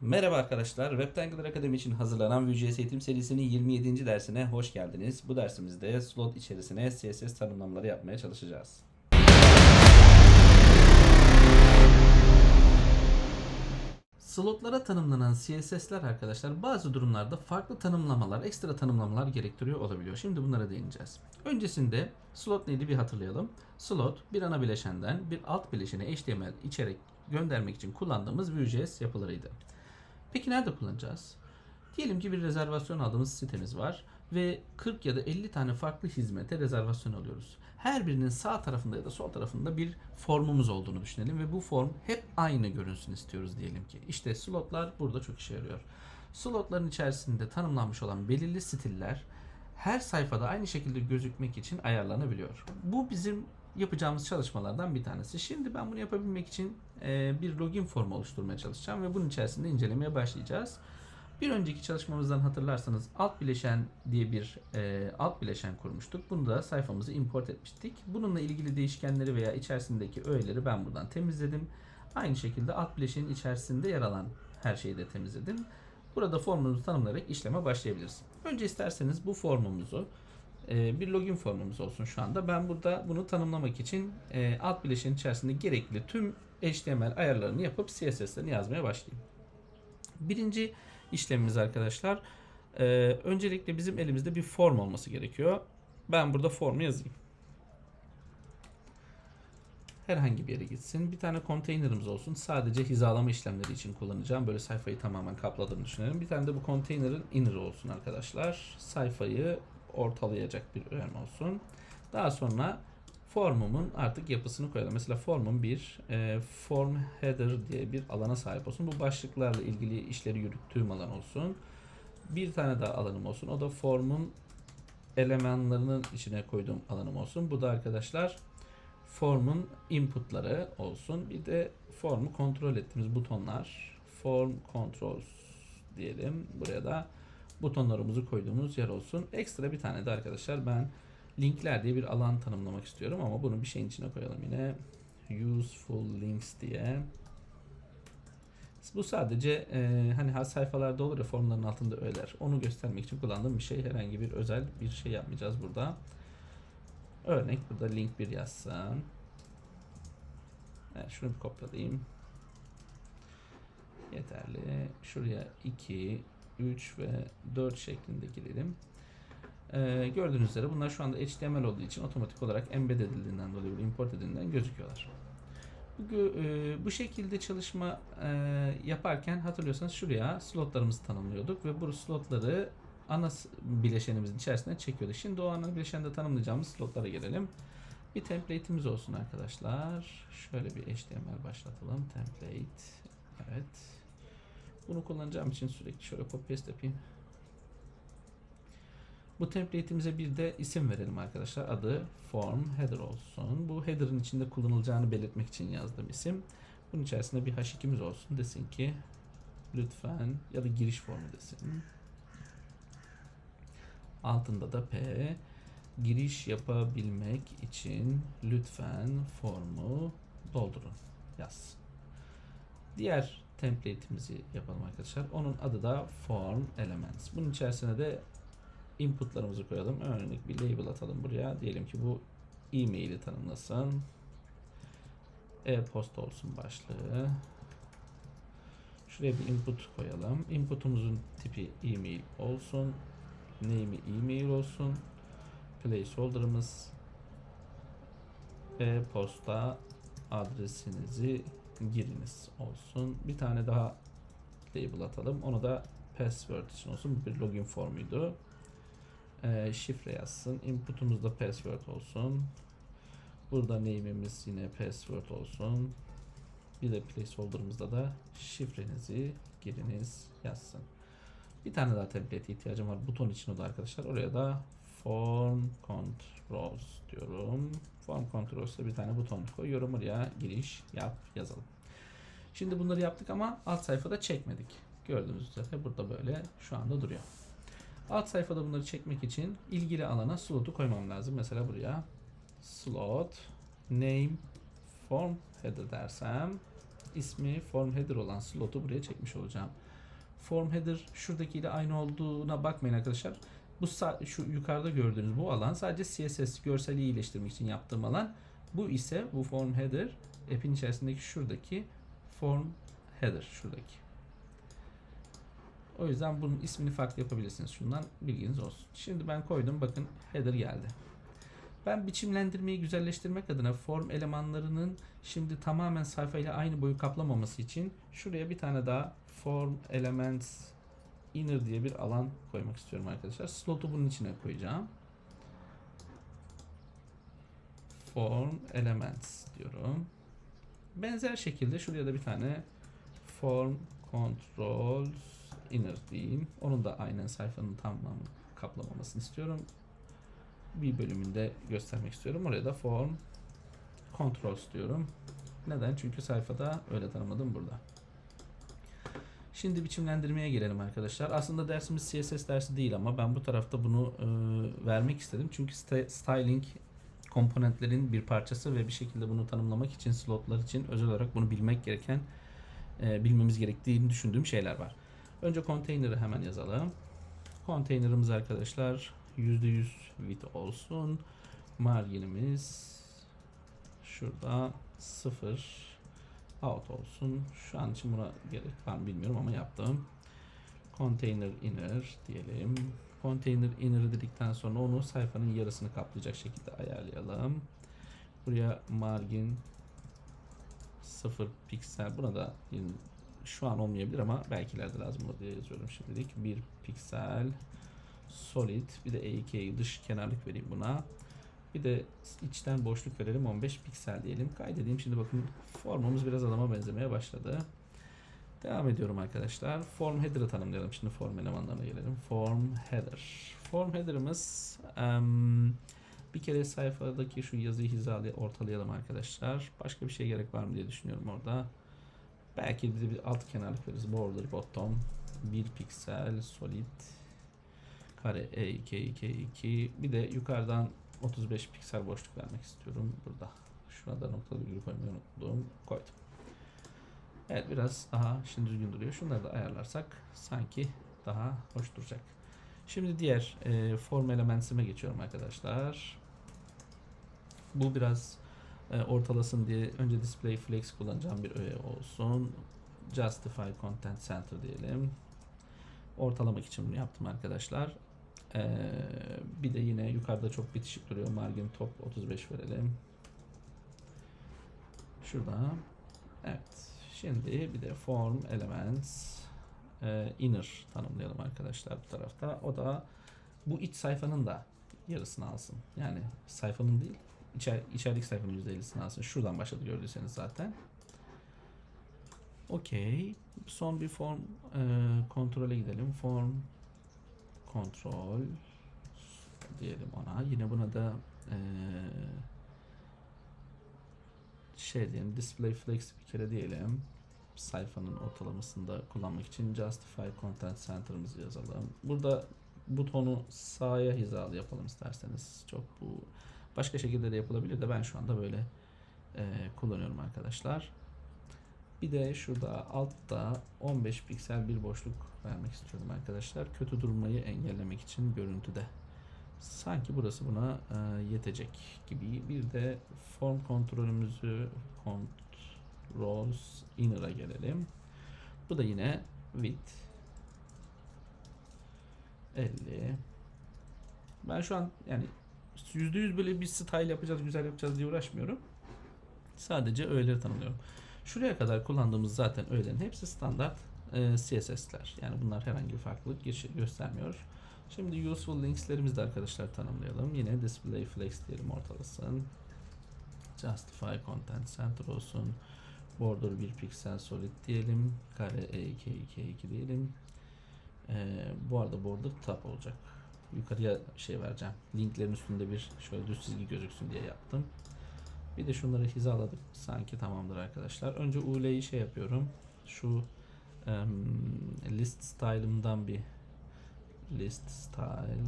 Merhaba arkadaşlar, Webtangler Akademi için hazırlanan Vue.js eğitim serisinin 27. dersine hoş geldiniz. Bu dersimizde slot içerisine CSS tanımlamaları yapmaya çalışacağız. Slotlara tanımlanan CSS'ler arkadaşlar bazı durumlarda farklı tanımlamalar, ekstra tanımlamalar gerektiriyor olabiliyor. Şimdi bunlara değineceğiz. Öncesinde slot neydi bir hatırlayalım. Slot bir ana bileşenden bir alt bileşene HTML içerik göndermek için kullandığımız Vue.js yapılarıydı. Peki nerede kullanacağız? Diyelim ki bir rezervasyon aldığımız sitemiz var ve 40 ya da 50 tane farklı hizmete rezervasyon alıyoruz. Her birinin sağ tarafında ya da sol tarafında bir formumuz olduğunu düşünelim ve bu form hep aynı görünsün istiyoruz diyelim ki. İşte slotlar burada çok işe yarıyor. Slotların içerisinde tanımlanmış olan belirli stiller her sayfada aynı şekilde gözükmek için ayarlanabiliyor. Bu bizim yapacağımız çalışmalardan bir tanesi. Şimdi ben bunu yapabilmek için e, bir login formu oluşturmaya çalışacağım ve bunun içerisinde incelemeye başlayacağız. Bir önceki çalışmamızdan hatırlarsanız alt bileşen diye bir e, alt bileşen kurmuştuk. Bunu da sayfamızı import etmiştik. Bununla ilgili değişkenleri veya içerisindeki öğeleri ben buradan temizledim. Aynı şekilde alt bileşenin içerisinde yer alan her şeyi de temizledim. Burada formumuzu tanımlayarak işleme başlayabiliriz. Önce isterseniz bu formumuzu bir login formumuz olsun şu anda. Ben burada bunu tanımlamak için e, alt bileşenin içerisinde gerekli tüm HTML ayarlarını yapıp CSS'lerini yazmaya başlayayım. Birinci işlemimiz arkadaşlar. e, öncelikle bizim elimizde bir form olması gerekiyor. Ben burada formu yazayım. Herhangi bir yere gitsin. Bir tane konteynerimiz olsun. Sadece hizalama işlemleri için kullanacağım. Böyle sayfayı tamamen kapladığını düşünelim. Bir tane de bu konteynerin inner olsun arkadaşlar. Sayfayı ortalayacak bir öğen olsun. Daha sonra formumun artık yapısını koyalım. Mesela formun bir e, form header diye bir alana sahip olsun. Bu başlıklarla ilgili işleri yürüttüğüm alan olsun. Bir tane daha alanım olsun. O da formun elemanlarının içine koyduğum alanım olsun. Bu da arkadaşlar formun inputları olsun. Bir de formu kontrol ettiğimiz butonlar. Form controls diyelim. Buraya da butonlarımızı koyduğumuz yer olsun. Ekstra bir tane de arkadaşlar ben linkler diye bir alan tanımlamak istiyorum ama bunu bir şeyin içine koyalım yine. Useful links diye. Bu sadece e, hani ha sayfalarda olur ya formların altında öğeler. Onu göstermek için kullandığım bir şey. Herhangi bir özel bir şey yapmayacağız burada. Örnek burada link bir yazsın. Evet, şunu bir kopyalayayım. Yeterli. Şuraya 2, 3 ve 4 şeklinde girelim. Ee, gördüğünüz üzere bunlar şu anda HTML olduğu için otomatik olarak embed edildiğinden dolayı import edildiğinden gözüküyorlar. Bu, e, bu şekilde çalışma e, yaparken hatırlıyorsanız şuraya slotlarımızı tanımlıyorduk ve bu slotları ana bileşenimizin içerisine çekiyorduk. Şimdi o ana bileşende tanımlayacağımız slotlara gelelim. Bir template'imiz olsun arkadaşlar. Şöyle bir HTML başlatalım. Template. Evet. Bunu kullanacağım için sürekli şöyle copy paste yapayım. Bu template'imize bir de isim verelim arkadaşlar. Adı form header olsun. Bu header'ın içinde kullanılacağını belirtmek için yazdığım isim. Bunun içerisinde bir h2'miz olsun. Desin ki lütfen ya da giriş formu desin. Altında da P giriş yapabilmek için lütfen formu doldurun yaz. Diğer template'imizi yapalım arkadaşlar. Onun adı da form elements. Bunun içerisine de inputlarımızı koyalım. Örnek bir label atalım buraya. Diyelim ki bu e-mail'i tanımlasın. E-posta olsun başlığı. Şuraya bir input koyalım. Input'umuzun tipi e-mail olsun. Name'i e-mail olsun. Placeholder'ımız e-posta adresinizi giriniz olsun. Bir tane daha label atalım. Onu da password için olsun. Bir login formuydu. Ee, şifre yazsın. Input'umuz da password olsun. Burada name'imiz yine password olsun. Bir de placeholder'ımızda da şifrenizi giriniz yazsın. Bir tane daha template ihtiyacım var. Buton için o da arkadaşlar. Oraya da form controls diyorum. Form controls'ta bir tane buton koyuyorum. Oraya giriş yap yazalım. Şimdi bunları yaptık ama alt sayfada çekmedik. Gördüğünüz üzere burada böyle şu anda duruyor. Alt sayfada bunları çekmek için ilgili alana slot'u koymam lazım. Mesela buraya slot name form header dersem ismi form header olan slotu buraya çekmiş olacağım. Form header şuradakiyle aynı olduğuna bakmayın arkadaşlar. Bu şu yukarıda gördüğünüz bu alan sadece CSS görseli iyileştirmek için yaptığım alan. Bu ise bu form header app'in içerisindeki şuradaki form header şuradaki. O yüzden bunun ismini farklı yapabilirsiniz. Şundan bilginiz olsun. Şimdi ben koydum. Bakın header geldi. Ben biçimlendirmeyi güzelleştirmek adına form elemanlarının şimdi tamamen sayfayla aynı boyu kaplamaması için şuraya bir tane daha form elements inner diye bir alan koymak istiyorum arkadaşlar. Slotu bunun içine koyacağım. Form elements diyorum. Benzer şekilde şuraya da bir tane form controls inner diyeyim. Onun da aynen sayfanın tamamını kaplamamasını istiyorum. Bir bölümünde göstermek istiyorum. Oraya da form controls diyorum. Neden? Çünkü sayfada öyle tanımladım burada. Şimdi biçimlendirmeye gelelim arkadaşlar. Aslında dersimiz CSS dersi değil ama ben bu tarafta bunu e, vermek istedim. Çünkü st- styling komponentlerin bir parçası ve bir şekilde bunu tanımlamak için slotlar için özel olarak bunu bilmek gereken e, bilmemiz gerektiğini düşündüğüm şeyler var. Önce container'ı hemen yazalım. Container'ımız arkadaşlar %100 width olsun. Marginimiz şurada 0 out olsun. Şu an için buna gerek var mı bilmiyorum ama yaptım. Container inner diyelim. Container inner dedikten sonra onu sayfanın yarısını kaplayacak şekilde ayarlayalım. Buraya margin 0 piksel. Buna da şu an olmayabilir ama belki ileride lazım olur diye yazıyorum şimdilik. 1 piksel solid bir de E2'yi dış kenarlık vereyim buna. Bir de içten boşluk verelim 15 piksel diyelim. Kaydedeyim şimdi bakın formumuz biraz adama benzemeye başladı. Devam ediyorum arkadaşlar. Form header'ı tanımlayalım. Şimdi form elemanlarına gelelim. Form header. Form header'ımız em, bir kere sayfadaki şu yazıyı hizalı ortalayalım arkadaşlar. Başka bir şey gerek var mı diye düşünüyorum orada. Belki bir bir alt kenarlık veririz. Border bottom 1 piksel solid kare E2 2 2 bir de yukarıdan 35 piksel boşluk vermek istiyorum burada. Şuna da noktalı virgül koymayı unuttum. Koydum. Evet biraz daha şimdi düzgün duruyor. Şunları da ayarlarsak sanki daha hoş duracak. Şimdi diğer e, form elementsime geçiyorum arkadaşlar. Bu biraz e, ortalasın diye önce display flex kullanacağım bir öğe olsun. Justify content center diyelim. Ortalamak için bunu yaptım arkadaşlar. Ee, bir de yine yukarıda çok bitişik duruyor. Margin top 35 verelim. Şurada. Evet. Şimdi bir de form elements e, inner tanımlayalım arkadaşlar bu tarafta. O da bu iç sayfanın da yarısını alsın. Yani sayfanın değil, içer, içerideki sayfanın %50'sini alsın. Şuradan başladı gördüyseniz zaten. Okey. Son bir form e, kontrole gidelim. Form kontrol diyelim ona. Yine buna da e, şey diyelim display flex bir kere diyelim. Sayfanın ortalamasında kullanmak için justify content center'ımızı yazalım. Burada butonu sağa hizalı yapalım isterseniz. Çok bu başka şekilde de yapılabilir de ben şu anda böyle e, kullanıyorum arkadaşlar. Bir de şurada altta 15 piksel bir boşluk vermek istiyorum arkadaşlar. Kötü durmayı engellemek için görüntüde. Sanki burası buna e, yetecek gibi. Bir de form kontrolümüzü controls inner'a gelelim. Bu da yine width 50. Ben şu an yani %100 böyle bir style yapacağız, güzel yapacağız diye uğraşmıyorum. Sadece öğeleri tanımlıyorum. Şuraya kadar kullandığımız zaten öğelerin hepsi standart e, CSS'ler. Yani bunlar herhangi bir farklılık göstermiyor. Şimdi useful links'lerimizi de arkadaşlar tanımlayalım. Yine display flex diyelim ortalasın. Justify content center olsun. Border 1 piksel solid diyelim. Kare E2 2 2 diyelim. E, bu arada border top olacak. Yukarıya şey vereceğim. Linklerin üstünde bir şöyle düz çizgi gözüksün diye yaptım. Bir de şunları hizaladık. Sanki tamamdır arkadaşlar. Önce UL'yi şey yapıyorum. Şu em, list style'ımdan bir list style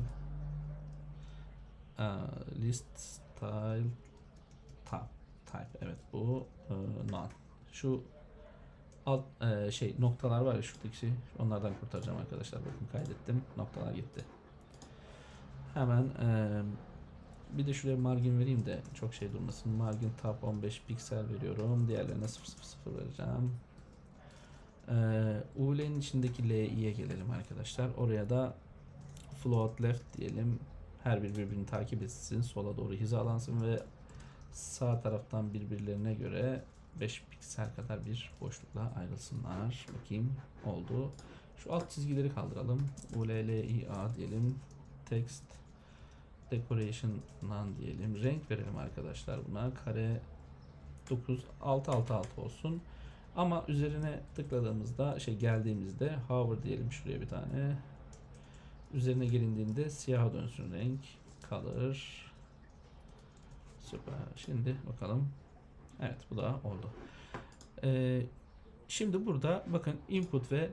Aa, list style type type evet bu e, none. Şu alt e, şey noktalar var ya şuradaki şey. Onlardan kurtaracağım arkadaşlar. Bakın kaydettim. Noktalar gitti. Hemen e, bir de şuraya margin vereyim de çok şey durmasın. Margin tab 15 piksel veriyorum. Diğerlerine 000 vereceğim. Ee, UL'nin içindeki LI'ye gelelim arkadaşlar. Oraya da float left diyelim. Her bir birbirini takip etsin. Sola doğru hizalansın ve sağ taraftan birbirlerine göre 5 piksel kadar bir boşlukla ayrılsınlar. Bakayım oldu. Şu alt çizgileri kaldıralım. ULLIA diyelim. Text decoration'dan diyelim. Renk verelim arkadaşlar buna. Kare 9 6 6 6 olsun. Ama üzerine tıkladığımızda şey geldiğimizde hover diyelim şuraya bir tane. Üzerine gelindiğinde siyaha dönsün renk. Color. Süper. Şimdi bakalım. Evet bu da oldu. Ee, şimdi burada bakın input ve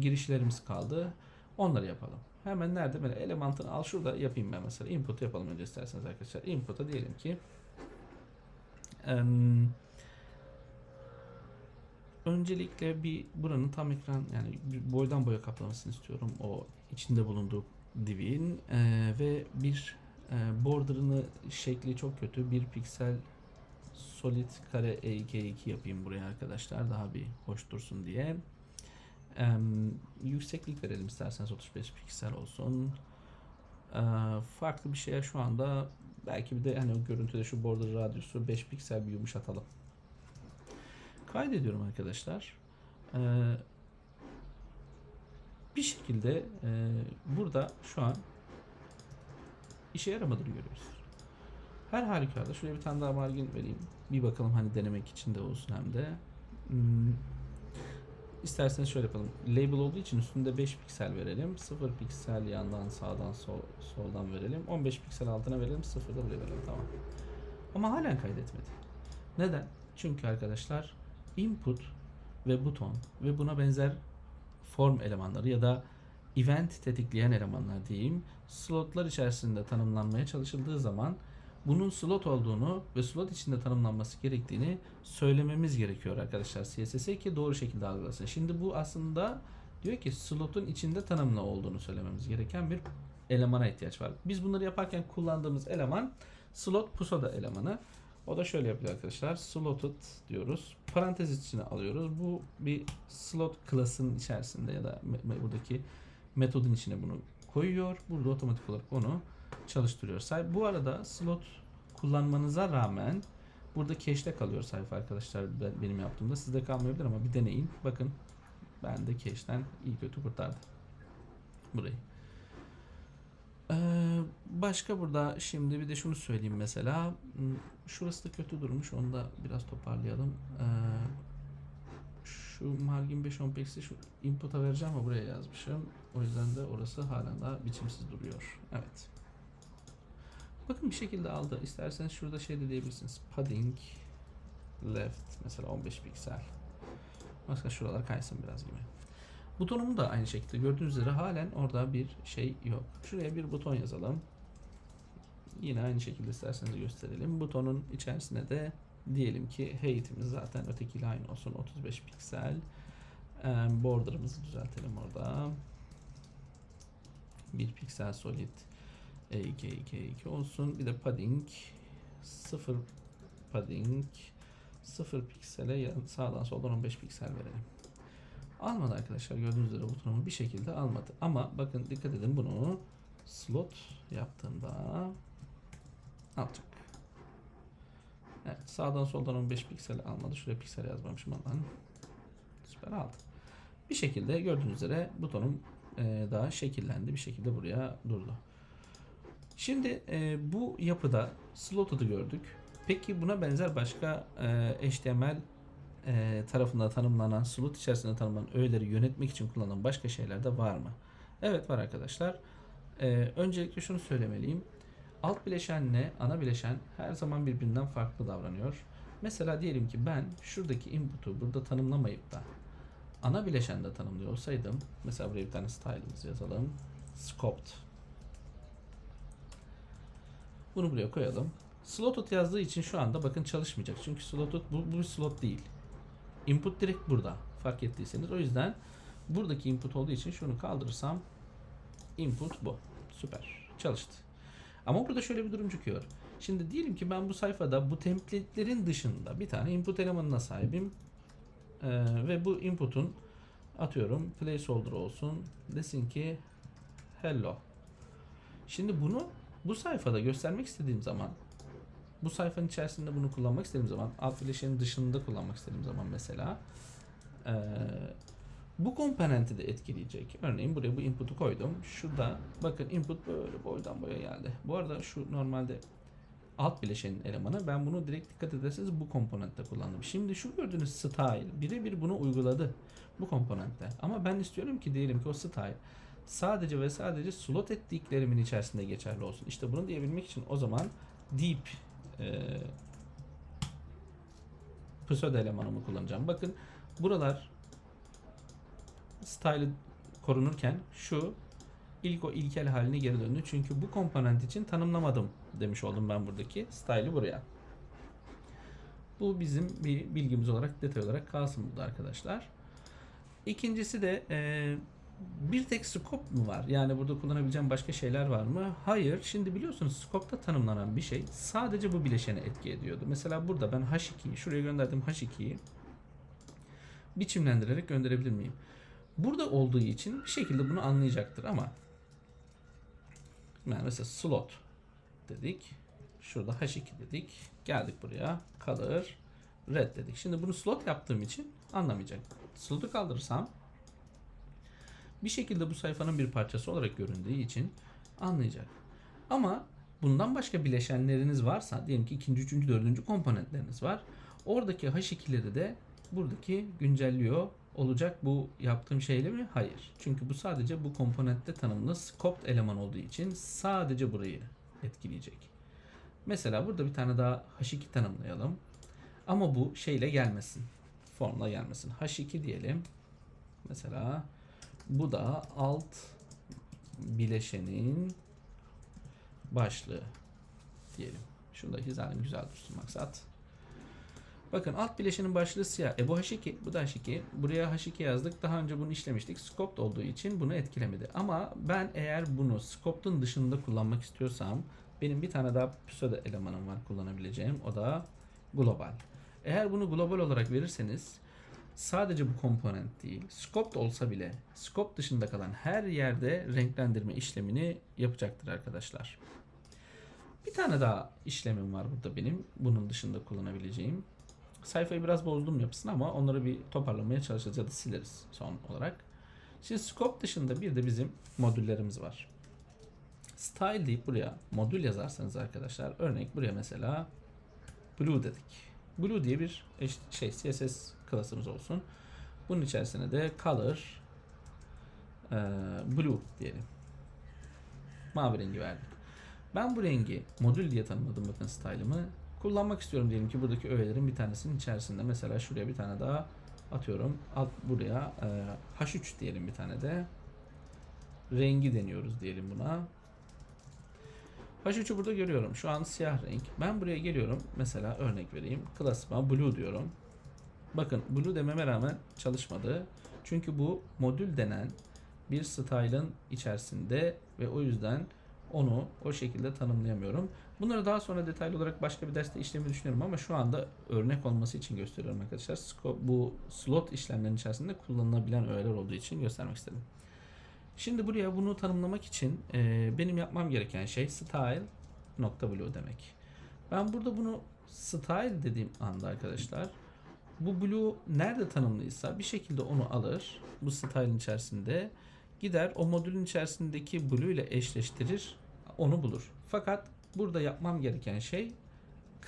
girişlerimiz kaldı. Onları yapalım. Hemen nerede? Böyle elementini al şurada yapayım ben mesela. Input yapalım önce isterseniz arkadaşlar. Input'a diyelim ki em, öncelikle bir buranın tam ekran yani boydan boya kaplamasını istiyorum. O içinde bulunduğu divin Ee, ve bir e, border'ını şekli çok kötü. Bir piksel solid kare EK2 yapayım buraya arkadaşlar. Daha bir hoş dursun diye. Em, yükseklik verelim isterseniz 35 piksel olsun. Ee, farklı bir şeye şu anda belki bir de hani görüntüde şu border radyosu 5 piksel bir yumuşatalım. Kaydediyorum arkadaşlar. Ee, bir şekilde e, burada şu an işe yaramadığını görüyoruz. Her halükarda şuraya bir tane daha margin vereyim. Bir bakalım hani denemek için de olsun hem de. Hmm, İsterseniz şöyle yapalım. Label olduğu için üstünde 5 piksel verelim. 0 piksel yandan sağdan sol, soldan verelim. 15 piksel altına verelim. 0 da buraya verelim. Tamam. Ama halen kaydetmedi. Neden? Çünkü arkadaşlar input ve buton ve buna benzer form elemanları ya da event tetikleyen elemanlar diyeyim slotlar içerisinde tanımlanmaya çalışıldığı zaman bunun slot olduğunu ve slot içinde tanımlanması gerektiğini söylememiz gerekiyor arkadaşlar CSS'e ki doğru şekilde algılasın. Şimdi bu aslında diyor ki slotun içinde tanımlı olduğunu söylememiz gereken bir elemana ihtiyaç var. Biz bunları yaparken kullandığımız eleman slot pusada elemanı. O da şöyle yapıyor arkadaşlar. Slotted diyoruz. Parantez içine alıyoruz. Bu bir slot klasının içerisinde ya da buradaki metodun içine bunu koyuyor. Burada otomatik olarak onu çalıştırıyor. Bu arada slot kullanmanıza rağmen burada cache'de kalıyor sayfa arkadaşlar ben- benim yaptığımda. Sizde kalmayabilir ama bir deneyin. Bakın ben de cache'den iyi kötü kurtardı. Burayı. Başka burada şimdi bir de şunu söyleyeyim mesela. Hmm, Şurası da kötü durmuş. Onu da biraz toparlayalım. Ee, şu margin 5 10 pixel şu input'a vereceğim ama buraya yazmışım. O yüzden de orası halen daha biçimsiz duruyor. Evet. Bakın bir şekilde aldı. İsterseniz şurada şey de diyebilirsiniz. Padding left mesela 15 piksel. Başka şuralar kaysın biraz gibi. Butonumu da aynı şekilde gördüğünüz üzere halen orada bir şey yok. Şuraya bir buton yazalım. Yine aynı şekilde isterseniz gösterelim. Butonun içerisine de diyelim ki height'imiz zaten ötekiyle aynı olsun. 35 piksel. Border'ımızı düzeltelim orada. 1 piksel solid E2 2 2 olsun. Bir de padding 0 padding 0 piksele sağdan soldan 15 piksel verelim. Almadı arkadaşlar gördüğünüz üzere butonumu bir şekilde almadı. Ama bakın dikkat edin bunu slot yaptığımda alacak. Evet sağdan soldan 15 piksel almadı. Şuraya piksel yazmamışım ama süper aldı. Bir şekilde gördüğünüz üzere butonum e, daha şekillendi. Bir şekilde buraya durdu. Şimdi e, bu yapıda slot'u gördük. Peki buna benzer başka e, HTML e, tarafında tanımlanan, slot içerisinde tanımlanan öğeleri yönetmek için kullanılan başka şeyler de var mı? Evet var arkadaşlar. E, öncelikle şunu söylemeliyim. Alt bileşenle ana bileşen her zaman birbirinden farklı davranıyor. Mesela diyelim ki ben şuradaki input'u burada tanımlamayıp da ana bileşende tanımlıyor olsaydım mesela buraya bir tane style'ımız yazalım. Scoped. Bunu buraya koyalım. Slotted yazdığı için şu anda bakın çalışmayacak. Çünkü slotted bu, bu bir slot değil. Input direkt burada. Fark ettiyseniz. O yüzden buradaki input olduğu için şunu kaldırırsam input bu. Süper. Çalıştı. Ama burada şöyle bir durum çıkıyor. Şimdi diyelim ki ben bu sayfada bu template'lerin dışında bir tane input elemanına sahibim. Ee, ve bu input'un atıyorum placeholder olsun. Desin ki hello. Şimdi bunu bu sayfada göstermek istediğim zaman bu sayfanın içerisinde bunu kullanmak istediğim zaman bileşenin dışında kullanmak istediğim zaman mesela eee, bu komponenti de etkileyecek. Örneğin buraya bu input'u koydum. Şurada bakın input böyle boydan boya geldi. Bu arada şu normalde alt bileşenin elemanı. Ben bunu direkt dikkat ederseniz bu komponentte kullandım. Şimdi şu gördüğünüz style birebir bunu uyguladı bu komponentte. Ama ben istiyorum ki diyelim ki o style sadece ve sadece slot ettiklerimin içerisinde geçerli olsun. İşte bunu diyebilmek için o zaman deep e, pseudo elemanımı kullanacağım. Bakın buralar style korunurken şu ilk o ilkel haline geri döndü. Çünkü bu komponent için tanımlamadım demiş oldum ben buradaki style'ı buraya. Bu bizim bir bilgimiz olarak detay olarak kalsın burada arkadaşlar. İkincisi de e, bir tek scope mu var? Yani burada kullanabileceğim başka şeyler var mı? Hayır. Şimdi biliyorsunuz scope'ta tanımlanan bir şey sadece bu bileşene etki ediyordu. Mesela burada ben H2'yi şuraya gönderdim H2'yi biçimlendirerek gönderebilir miyim? Burada olduğu için bir şekilde bunu anlayacaktır ama yani mesela slot dedik. Şurada H2 dedik. Geldik buraya. Kalır. Red dedik. Şimdi bunu slot yaptığım için anlamayacak. Slot'u kaldırırsam bir şekilde bu sayfanın bir parçası olarak göründüğü için anlayacak. Ama bundan başka bileşenleriniz varsa diyelim ki ikinci, üçüncü, dördüncü komponentleriniz var. Oradaki H2'leri de buradaki güncelliyor olacak bu yaptığım şeyle mi? Hayır. Çünkü bu sadece bu komponentte tanımlı scoped eleman olduğu için sadece burayı etkileyecek. Mesela burada bir tane daha H2 tanımlayalım. Ama bu şeyle gelmesin. Formla gelmesin. H2 diyelim. Mesela bu da alt bileşenin başlığı diyelim. Şunu da hizalim güzel dursun maksat. Bakın alt bileşenin başlığı siyah. E bu H2, bu da H2. Buraya H2 yazdık. Daha önce bunu işlemiştik. Scoped olduğu için bunu etkilemedi. Ama ben eğer bunu Scope'un dışında kullanmak istiyorsam benim bir tane daha pseudo elemanım var kullanabileceğim. O da global. Eğer bunu global olarak verirseniz sadece bu komponent değil, scope olsa bile scope dışında kalan her yerde renklendirme işlemini yapacaktır arkadaşlar. Bir tane daha işlemim var burada benim. Bunun dışında kullanabileceğim. Sayfayı biraz bozdum yapısını ama onları bir toparlamaya çalışacağız ya da sileriz son olarak. Şimdi scope dışında bir de bizim modüllerimiz var. Style deyip buraya modül yazarsanız arkadaşlar örnek buraya mesela blue dedik. Blue diye bir şey CSS klasımız olsun. Bunun içerisine de color eee, blue diyelim. Mavi rengi verdik. Ben bu rengi modül diye tanımladım bakın style'ımı. Kullanmak istiyorum diyelim ki buradaki öğelerin bir tanesinin içerisinde. Mesela şuraya bir tane daha atıyorum. Alt buraya eee, H3 diyelim bir tane de. Rengi deniyoruz diyelim buna. H3'ü burada görüyorum. Şu an siyah renk. Ben buraya geliyorum. Mesela örnek vereyim. Klasıma blue diyorum. Bakın blue dememe rağmen çalışmadı. Çünkü bu modül denen bir style'ın içerisinde ve o yüzden onu o şekilde tanımlayamıyorum. Bunları daha sonra detaylı olarak başka bir derste işlemeyi düşünüyorum ama şu anda örnek olması için gösteriyorum arkadaşlar. Bu slot işlemlerinin içerisinde kullanılabilen öğeler olduğu için göstermek istedim. Şimdi buraya bunu tanımlamak için e, benim yapmam gereken şey style.blue demek. Ben burada bunu style dediğim anda arkadaşlar bu blue nerede tanımlıysa bir şekilde onu alır. Bu style'ın içerisinde gider o modülün içerisindeki blue ile eşleştirir onu bulur. Fakat burada yapmam gereken şey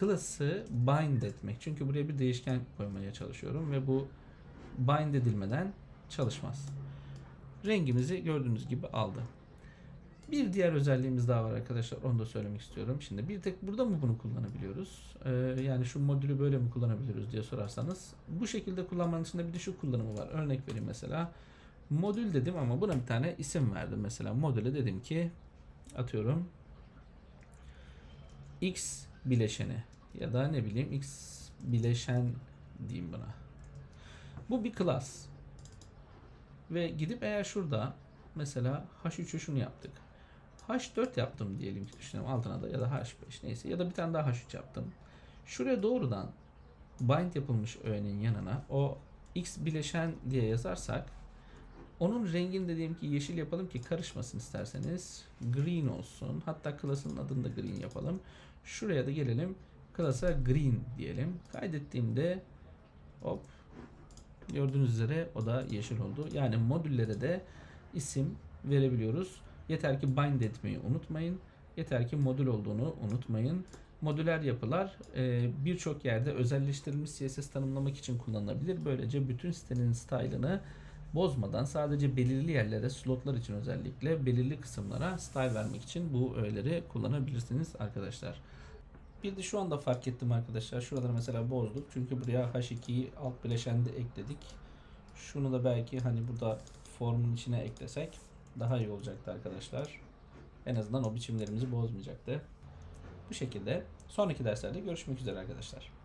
class'ı bind etmek. Çünkü buraya bir değişken koymaya çalışıyorum ve bu bind edilmeden çalışmaz rengimizi gördüğünüz gibi aldı. Bir diğer özelliğimiz daha var arkadaşlar. Onu da söylemek istiyorum. Şimdi bir tek burada mı bunu kullanabiliyoruz? Ee, yani şu modülü böyle mi kullanabiliyoruz diye sorarsanız. Bu şekilde kullanmanın içinde bir de şu kullanımı var. Örnek vereyim mesela. Modül dedim ama buna bir tane isim verdim. Mesela modüle dedim ki atıyorum X bileşeni ya da ne bileyim X bileşen diyeyim buna. Bu bir class. Ve gidip eğer şurada mesela H3'ü şunu yaptık. H4 yaptım diyelim ki düşünelim altına da ya da H5 neyse ya da bir tane daha H3 yaptım. Şuraya doğrudan bind yapılmış öğenin yanına o X bileşen diye yazarsak onun rengini de diyelim ki yeşil yapalım ki karışmasın isterseniz. Green olsun. Hatta class'ın adını da green yapalım. Şuraya da gelelim. Class'a green diyelim. Kaydettiğimde hop gördüğünüz üzere o da yeşil oldu. Yani modüllere de isim verebiliyoruz. Yeter ki bind etmeyi unutmayın. Yeter ki modül olduğunu unutmayın. Modüler yapılar e, birçok yerde özelleştirilmiş CSS tanımlamak için kullanılabilir. Böylece bütün sitenin style'ını bozmadan sadece belirli yerlere, slotlar için özellikle belirli kısımlara style vermek için bu öğeleri kullanabilirsiniz arkadaşlar. Bir de şu anda fark ettim arkadaşlar. Şuraları mesela bozduk. Çünkü buraya H2'yi alt bileşende ekledik. Şunu da belki hani burada formun içine eklesek daha iyi olacaktı arkadaşlar. En azından o biçimlerimizi bozmayacaktı. Bu şekilde sonraki derslerde görüşmek üzere arkadaşlar.